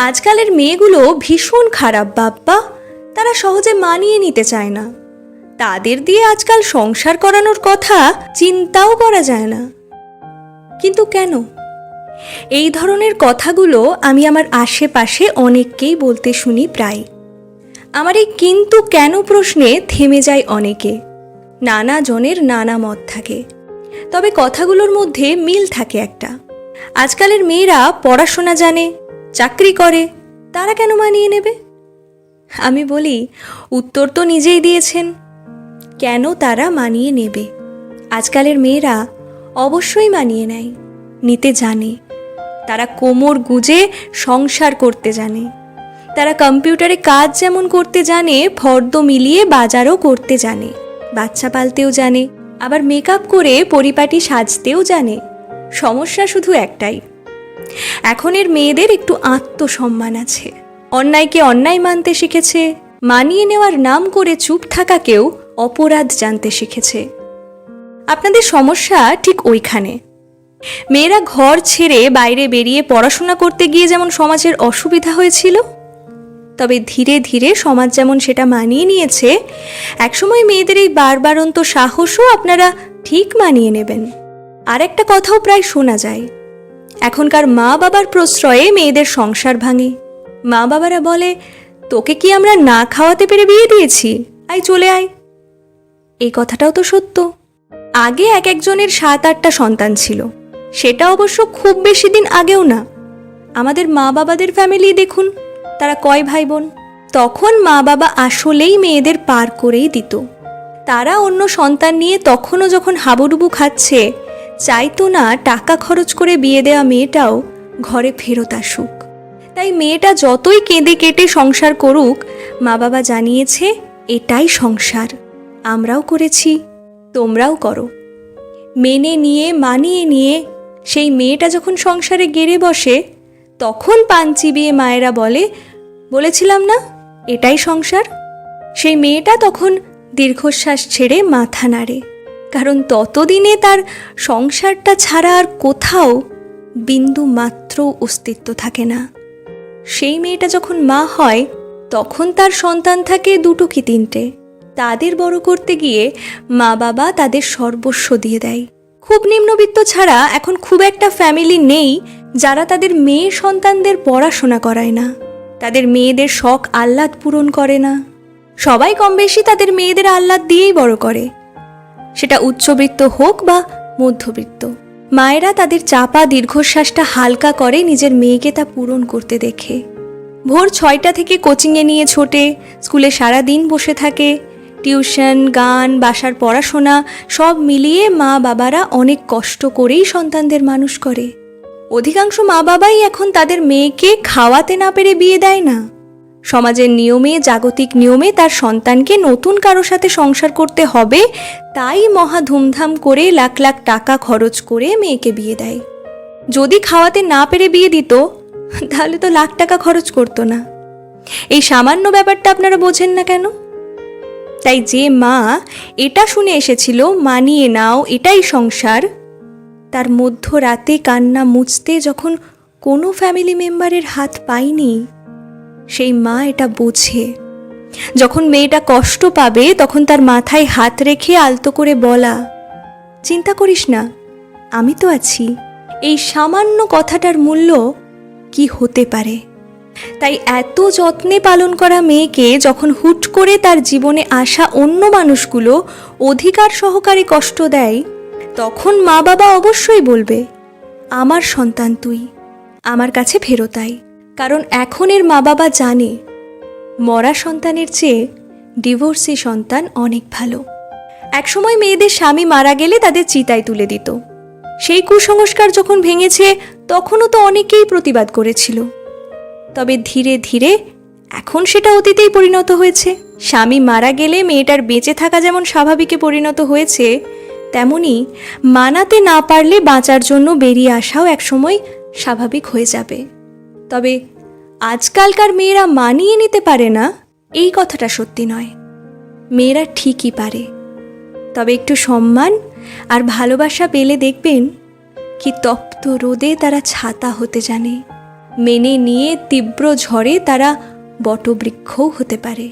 আজকালের মেয়েগুলো ভীষণ খারাপ, বাপ্পা। তারা সহজে মানিয়ে নিতে চায় না। তাদের দিয়ে আজকাল সংসার করানোর কথা চিন্তাও করা যায় না। কিন্তু কেন? এই ধরনের কথাগুলো আমি আমার আশেপাশে অনেককেই বলতে শুনি প্রায়। আমার এই কিন্তু কেন প্রশ্নে থেমে যায় অনেকে। নানা জনের নানা মত থাকে। তবে কথাগুলোর মধ্যে মিল থাকে একটা। আজকালের মেয়েরা পড়াশোনা জানে চাকরি করে, তারা কেন মানিয়ে নেবে? আমি বলি, উত্তর তো নিজেই দিয়েছেন। কেন তারা মানিয়ে নেবে? আজকালের মেয়েরা অবশ্যই মানিয়ে নেয়, নিতে জানে। তারা কোমর গুজে সংসার করতে জানে। তারা কম্পিউটারে কাজ যেমন করতে জানে, ফর্দ মিলিয়ে বাজারও করতে জানে। বাচ্চা পালতেও জানে, আবার মেকআপ করে পরিপাটি সাজতেও জানে। সমস্যা শুধু একটাই এখনের মেয়েদের একটু আত্মসম্মান আছে। অন্যায়কে অন্যায় মানতে শিখেছে, মানিয়ে নেওয়ার নাম করে চুপ থাকাকেও অপরাধ জানতে শিখেছে। আপনাদের সমস্যা ঠিক ওইখানে। মেয়েরা ঘর ছেড়ে বাইরে বেরিয়ে পড়াশোনা করতে গিয়ে যেমন সমাজের অসুবিধা হয়েছিল, তবে ধীরে ধীরে সমাজ যেমন সেটা মানিয়ে নিয়েছে, একসময় মেয়েদের এই বারবারন্ত সাহসও আপনারা ঠিক মানিয়ে নেবেন। আর একটা কথাও প্রায় শোনা যায় এখনকার মা বাবার প্রশ্রয়ে মেয়েদের সংসার ভাঙে। মা বাবারা বলে, তোকে কি আমরা না খাওয়াতে পেরে বিয়ে দিয়েছি? আয় চলে আয়। এই কথাটাও তো সত্য। আগে এক একজনের সাত আটটা সন্তান ছিল। সেটা অবশ্য খুব বেশি দিন আগেও না। আমাদের মা বাবাদের ফ্যামিলি দেখুন, তারা কয় ভাই বোন তখন মা বাবা আসলেই মেয়েদের পার করেই দিত। তারা অন্য সন্তান নিয়ে তখনও যখন হাবুডুবু খাচ্ছে চাইতো না টাকা খরচ করে বিয়ে দেওয়া মেয়েটাও ঘরে ফেরত আসুক। তাই মেয়েটা যতই কেঁদে কেটে সংসার করুক মা বাবা জানিয়েছে, এটাই সংসার। আমরাও করেছি, তোমরাও করো। মেনে নিয়ে, মানিয়ে নিয়ে সেই মেয়েটা যখন সংসারে গেড়ে বসে, তখন পান চিবিয়ে মায়েরা বলে, বলেছিলাম না, এটাই সংসার? সেই মেয়েটা তখন দীর্ঘশ্বাস ছেড়ে মাথা নাড়ে। কারণ ততদিনে তার সংসারটা ছাড়া আর কোথাও বিন্দু মাত্র অস্তিত্ব থাকে না। সেই মেয়েটা যখন মা হয়, তখন তার সন্তান থাকে দুটো কি তিনটে। তাদের বড় করতে গিয়ে মা বাবা তাদের সর্বস্ব দিয়ে দেয়। খুব নিম্নবিত্ত ছাড়া এখন খুব একটা ফ্যামিলি নেই যারা তাদের মেয়ে সন্তানদের পড়াশোনা করায় না। তাদের মেয়েদের শখ আহ্লাদ পূরণ করে না। সবাই কম বেশি তাদের মেয়েদের আহ্লাদ দিয়েই বড় করে। সেটা উচ্চবৃত্ত হোক বা মধ্যবিত্ত। মায়েরা তাদের চাপা দীর্ঘশ্বাসটা হালকা করে নিজের মেয়েকে তা পূরণ করতে দেখে। ভোর ছয়টা থেকে কোচিংয়ে নিয়ে ছোটে, স্কুলে সারা দিন বসে থাকে, টিউশন, গান, বাসার পড়াশোনা সব মিলিয়ে মা বাবারা অনেক কষ্ট করেই সন্তানদের মানুষ করে। অধিকাংশ মা বাবাই এখন তাদের মেয়েকে খাওয়াতে না পেরে বিয়ে দেয় না। সমাজের নিয়মে, জাগতিক নিয়মে তার সন্তানকে নতুন কারও সাথে সংসার করতে হবে, তাই মহা ধুমধাম করে লাখ লাখ টাকা খরচ করে মেয়েকে বিয়ে দেয়। যদি খাওয়াতে না পেরে বিয়ে দিত, তাহলে তো লাখ টাকা খরচ করতো না। এই সামান্য ব্যাপারটা আপনারা বোঝেন না কেন? তাই যে মা এটা শুনে এসেছিল, মানিয়ে নাও, এটাই সংসার। তার মধ্যরাতে কান্না মুছতে যখন কোনো ফ্যামিলি মেম্বারের হাত পায়নি সেই মা এটা বোঝে। যখন মেয়েটা কষ্ট পাবে, তখন তার মাথায় হাত রেখে আলতো করে বলা, চিন্তা করিস না, আমি তো আছি। এই সামান্য কথাটার মূল্য কি হতে পারে? তাই এত যত্নে পালন করা মেয়েকে যখন হুট করে তার জীবনে আসা অন্য মানুষগুলো অধিকার সহকারে কষ্ট দেয়, তখন মা বাবা অবশ্যই বলবে, আমার সন্তান তুই, আমার কাছে ফেরত কারণ এখনের মা বাবা জানে, মরা সন্তানের চেয়ে ডিভোর্সি সন্তান অনেক ভালো। একসময় মেয়েদের স্বামী মারা গেলে তাদের চিতায় তুলে দিত। সেই কুসংস্কার যখন ভেঙেছে, তখনও তো অনেকেই প্রতিবাদ করেছিল। তবে ধীরে ধীরে এখন সেটা অতীতেই পরিণত হয়েছে। স্বামী মারা গেলে মেয়েটার বেঁচে থাকা যেমন স্বাভাবিকে পরিণত হয়েছে, তেমনি মানাতে না পারলে বাঁচার জন্য বেরিয়ে আসাও একসময় স্বাভাবিক হয়ে যাবে। তবে আজকালকার মেয়েরা মানিয়ে নিতে পারে না, এই কথাটা সত্যি নয়। মেয়েরা ঠিকই পারে। তবে একটু সম্মান আর ভালোবাসা পেলে দেখবেন কি তপ্ত রোদে তারা ছাতা হতে জানে। মেনে নিয়ে তীব্র ঝড়ে তারা বটবৃক্ষও হতে পারে।